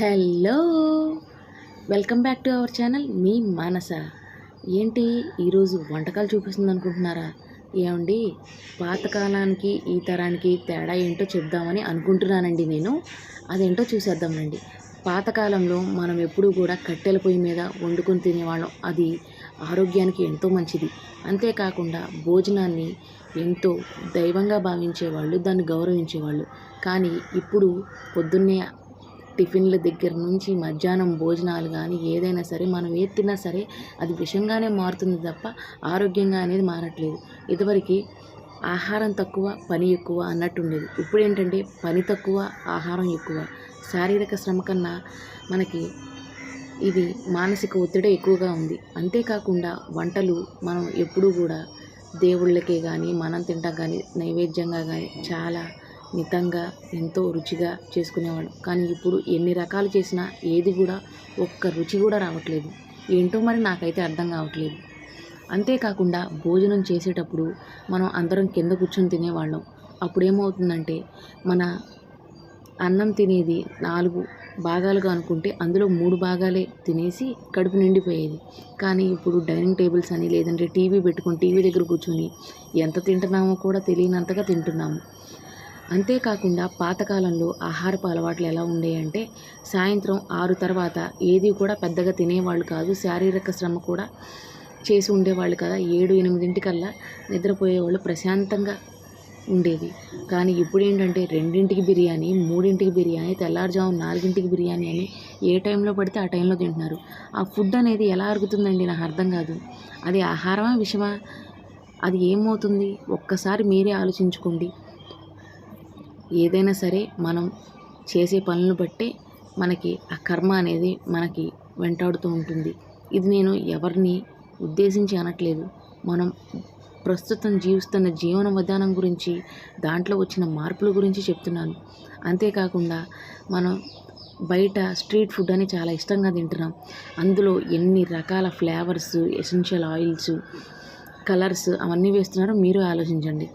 Hello welcome back to our channel మీ మానస. ఏంటి ఈరోజు వంటకాలు చూపిస్తుంది అనుకుంటున్నారా? ఏమండి పాతకాలానికి ఈ తరానికి తేడా ఏంటో చెప్దామని అనుకుంటున్నానండి నేను. అదేంటో చూసేద్దామండి పాతకాలంలో మనం ఎప్పుడూ కూడా కట్టెల పొయ్యి మీద వండుకొని తినేవాళ్ళం. అది ఆరోగ్యానికి ఎంతో మంచిది. అంతేకాకుండా భోజనాన్ని ఎంతో దైవంగా భావించేవాళ్ళు దాన్ని గౌరవించేవాళ్ళు. కానీ ఇప్పుడు పొద్దున్నే టిఫిన్ల దగ్గర నుంచి మధ్యాహ్నం భోజనాలు కానీ ఏదైనా సరే మనం ఏది తిన్నా సరే అది విషంగానే మారుతుంది తప్ప ఆరోగ్యంగా అనేది మారట్లేదు. ఇదివరకు ఆహారం తక్కువ పని ఎక్కువ అన్నట్టు ఉండేది. ఇప్పుడు ఏంటంటే పని తక్కువ ఆహారం ఎక్కువ. శారీరక శ్రమ కన్నా మనకి ఇది మానసిక ఒత్తిడి ఎక్కువగా ఉంది. అంతేకాకుండా వంటలు మనం ఎప్పుడూ కూడా దేవుళ్ళకే కానీ మనం తింటాం కానీ నైవేద్యంగా కానీ చాలా మితంగా ఎంతో రుచిగా చేసుకునేవాడు. కానీ ఇప్పుడు ఎన్ని రకాలు చేసినా ఏది కూడా ఒక్క రుచి కూడా రావట్లేదు. ఏంటో మరి నాకైతే అర్థం కావట్లేదు. అంతేకాకుండా భోజనం చేసేటప్పుడు మనం అందరం కింద కూర్చొని తినేవాళ్ళం. అప్పుడు ఏమవుతుందంటే మన అన్నం తినేది నాలుగు భాగాలుగా అనుకుంటే అందులో మూడు భాగాలే తినేసి కడుపు నిండిపోయేది. కానీ ఇప్పుడు డైనింగ్ టేబుల్స్ అని లేదంటే టీవీ పెట్టుకొని టీవీ దగ్గర కూర్చొని ఎంత తింటున్నామో కూడా తెలియనంతగా తింటున్నాము. అంతేకాకుండా పాతకాలంలో ఆహారపు అలవాట్లు ఎలా ఉండేయంటే సాయంత్రం ఆరు తర్వాత ఏది కూడా పెద్దగా తినేవాళ్ళు కాదు శారీరక శ్రమ కూడా చేసి ఉండేవాళ్ళు కదా. ఏడు ఎనిమిదింటికల్లా నిద్రపోయేవాళ్ళు ప్రశాంతంగా ఉండేది కానీ ఇప్పుడు ఏంటంటే రెండింటికి బిర్యానీ మూడింటికి బిర్యానీ తెల్లారుజాము నాలుగింటికి బిర్యానీ అని ఏ టైంలో పడితే ఆ టైంలో తింటున్నారు. ఆ ఫుడ్ అనేది ఎలా అరుగుతుందండి? నాకు అర్థం కాదు. అది ఆహారమా విషమా? అది ఏమవుతుంది? ఒక్కసారి మీరే ఆలోచించుకోండి. ఏదైనా సరే మనం చేసే పనులను బట్టే మనకి ఆ కర్మ అనేది మనకి వెంటాడుతూ ఉంటుంది. ఇది నేను ఎవరిని ఉద్దేశించి అనట్లేదు. మనం ప్రస్తుతం జీవిస్తున్న జీవన విధానం గురించి దాంట్లో వచ్చిన మార్పుల గురించి చెప్తున్నాను. అంతేకాకుండా మనం బయట స్ట్రీట్ ఫుడ్ అని చాలా ఇష్టంగా తింటున్నాం. అందులో ఎన్ని రకాల ఫ్లేవర్స్ ఎసెన్షియల్ ఆయిల్స్ కలర్స్ అవన్నీ వేస్తున్నారో మీరు ఆలోచించండి.